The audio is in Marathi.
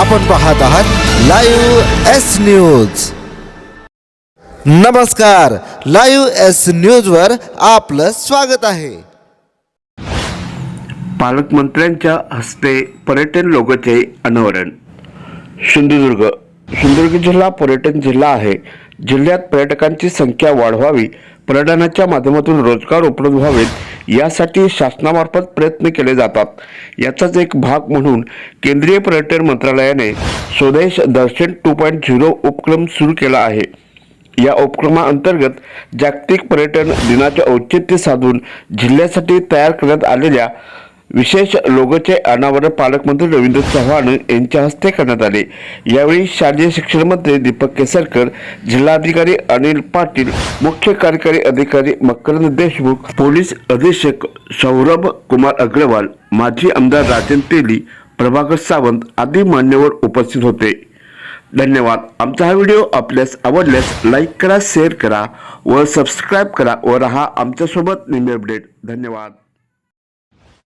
आपण पाहत आहात लाईव्ह एस न्यूज. नमस्कार लाईव्ह एस न्यूजवर आपलं स्वागत आहे. पालकमंत्र्यांच्या हस्ते पर्यटन लोगोचे अनावरण. सिंधुदुर्ग. सिंधुदुर्ग जिल्हा पर्यटन जिल्हा आहे. जिल्ह्यात पर्यटकांची संख्या वाढवावी पर्यटनाच्या माध्यमातून रोजगार उपलब्ध व्हावेत यासाठी शासनामार्फत प्रयत्न केले जातात. याचाच एक भाग म्हणून केंद्रीय पर्यटन मंत्रालयाने Swadesh Darshan two point zero उपक्रम सुरू केला आहे. या उपक्रमाअंतर्गत जागतिक पर्यटन दिनाचे औचित्य साधून जिल्ह्यासाठी तयार करण्यात आलेल्या विशेष लोगोचे अनावरण पालकमंत्री रवींद्र चव्हाण यांच्या हस्ते करण्यात आले. यावेळी शालेय शिक्षण मंत्री दीपक केसरकर जिल्हाधिकारी अनिल पाटील मुख्य कार्यकारी अधिकारी मकरंद देशमुख पोलीस अधीक्षक सौरभ कुमार अग्रवाल माजी आमदार राजन तेली प्रभाकर सावंत आदी मान्यवर उपस्थित होते. धन्यवाद. आमचा हा व्हिडिओ आपल्यास आवडल्यास लाईक करा शेअर करा व सबस्क्राईब करा व रहा आमच्यासोबत नेहमी अपडेट. धन्यवाद.